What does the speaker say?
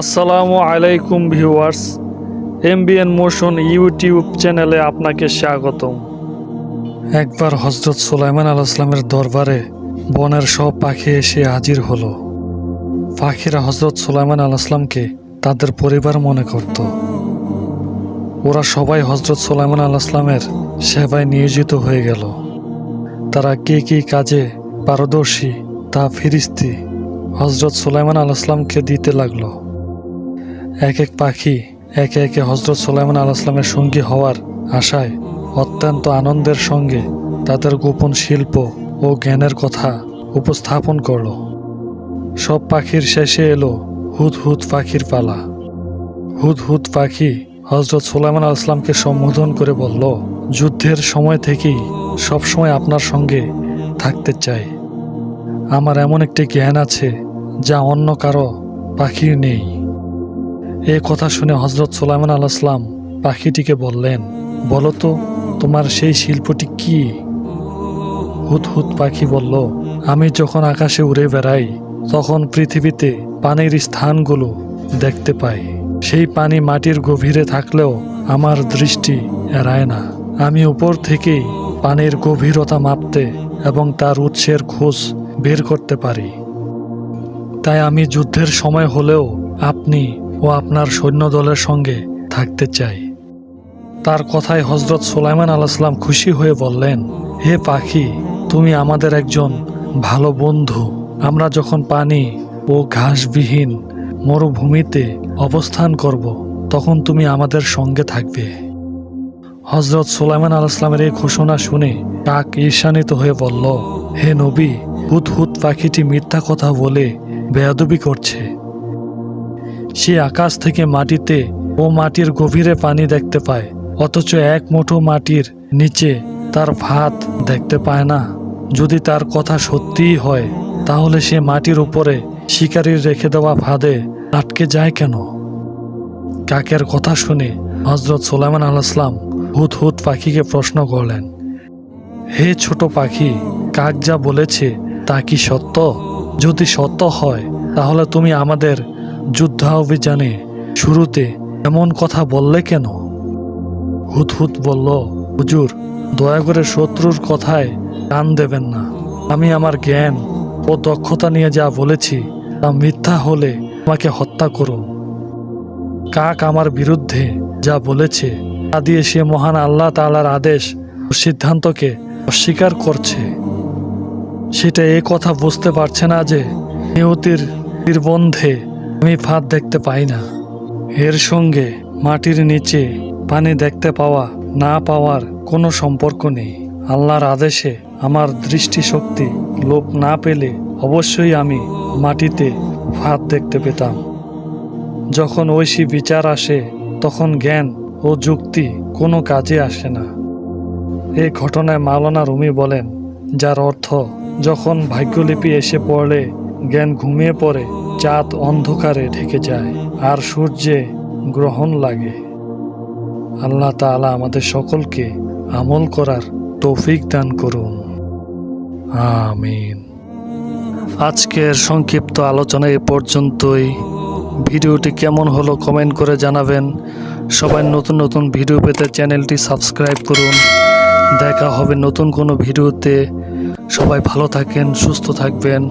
আসসালামু আলাইকুম viewers, MBN motion YouTube চ্যানেলে আপনাকে স্বাগতম। একবার হজরত সুলাইমান আল ইসলামের দরবারে বনের সব পাখি এসে হাজির হলো। পাখিরা হজরত সুলাইমান আল ইসলামকে তাদের পরিবার মনে করত। ওরা সবাই হজরত সুলাইমান আল ইসলামের সেবায় নিয়োজিত হয়ে গেল। তারা কে কী কাজে পারদর্শী তা ফিরিস্তি হজরত সুলাইমান আল ইসলামকে দিতে লাগল। এক এক পাখি, একে একে হজরত সোলাইমান আল ইসলামের সঙ্গী হওয়ার আশায় অত্যন্ত আনন্দের সঙ্গে তাদের গোপন শিল্প ও জ্ঞানের কথা উপস্থাপন করল। সব পাখির শেষে এলো হুদ হুদ পাখির পালা। হুদ হুদ পাখি হজরত সুলাইমান আল ইসলামকে সম্বোধন করে বলল, যুদ্ধের সময় থেকেই সবসময় আপনার সঙ্গে থাকতে চাই। আমার এমন একটি জ্ঞান আছে যা অন্য কারও পাখির নেই। এ কথা শুনে হজরত সুলাইমান আল ইসলাম পাখিটিকে বললেন, বলো তোমার সেই শিল্পটি কি? হুত হুত পাখি বলল, আমি যখন আকাশে উড়ে বেড়াই, তখন পৃথিবীতে পানির স্থানগুলো দেখতে পাই। সেই পানি মাটির গভীরে থাকলেও আমার দৃষ্টি এড়ায় না। আমি উপর থেকেই পানির গভীরতা মাপতে এবং তার উৎসের খোঁজ বের করতে পারি। তাই আমি যুদ্ধের সময় হলেও আপনি ও আপনার সৈন্যদলের সঙ্গে থাকতে চাই তার কথায় হজরত সোলাইমান আলাইসলাম খুশি হয়ে বললেন, হে পাখি, তুমি আমাদের একজন ভালো বন্ধু। আমরা যখন পানি ও ঘাসবিহীন মরুভূমিতে অবস্থান করব, তখন তুমি আমাদের সঙ্গে থাকবে। হজরত সুলাইমান আলাইসলামের এই ঘোষণা শুনে কাক ঈর্ষান্বিত হয়ে বলল, হে নবী হুত হুত পাখিটি মিথ্যা কথা বলে বেয়াদবি করছে। সে আকাশ থেকে মাটিতে ও মাটির গভীরে পানি দেখতে পায়, অথচ এক মুঠো মাটির নিচে তার ভাত দেখতে পায় না। যদি তার কথা সত্যিই হয়, তাহলে সে মাটির উপরে শিকারির রেখে দেওয়া ফাঁদে আটকে যায় কেন? কাকের কথা শুনে হজরত সোলাইমান আলাইসলাম হুত হুত পাখিকে প্রশ্ন করলেন, হে ছোট পাখি, কাক যা বলেছে তা কি সত্য? যদি সত্য হয়, তাহলে তুমি আমাদের যুদ্ধাভিযানে শুরুতে এমন কথা বললে কেন? হুত হুত বলল, হুজুর, দয়া করে শত্রুর কথায় কান দেবেন না। আমি আমার জ্ঞান ও দক্ষতা নিয়ে যা বলেছি তা মিথ্যা হলে আমাকে হত্যা করুন। কাক আমার বিরুদ্ধে যা বলেছে, তা দিয়ে সে মহান আল্লাহ তালার আদেশ ও সিদ্ধান্তকে অস্বীকার করছে। সেটা এ কথা বুঝতে পারছে না যে নিয়তির নির্বন্ধে আমি ফাঁদ দেখতে পাই না। এর সঙ্গে মাটির নিচে পানি দেখতে পাওয়া না পাওয়ার কোনো সম্পর্ক নেই। আল্লাহর আদেশে আমার দৃষ্টিশক্তি লোপ না পেলে অবশ্যই আমি মাটিতে ফাঁদ দেখতে পেতাম। যখন ঐশী বিচার আসে, তখন জ্ঞান ও যুক্তি কোনো কাজে আসে না। এই ঘটনায় মাওলানা রুমি বলেন, যার অর্থ, যখন ভাগ্যলিপি এসে পড়লে জ্ঞান ঘুমিয়ে পড়ে, চাঁদ অন্ধকারে ঢেকে যায়, আর সূর্যে গ্রহণ লাগে। আল্লাহ তাআলা আমাদের সকলকে আমল করার তৌফিক দান করুন। আমিন। আজকের সংক্ষিপ্ত আলোচনা এ পর্যন্তই। ভিডিওটি কেমন হলো কমেন্ট করে জানাবেন। সবাই নতুন নতুন ভিডিও পেতে চ্যানেলটি সাবস্ক্রাইব করুন। দেখা হবে নতুন কোনো ভিডিওতে। সবাই ভালো থাকেন, সুস্থ থাকবেন।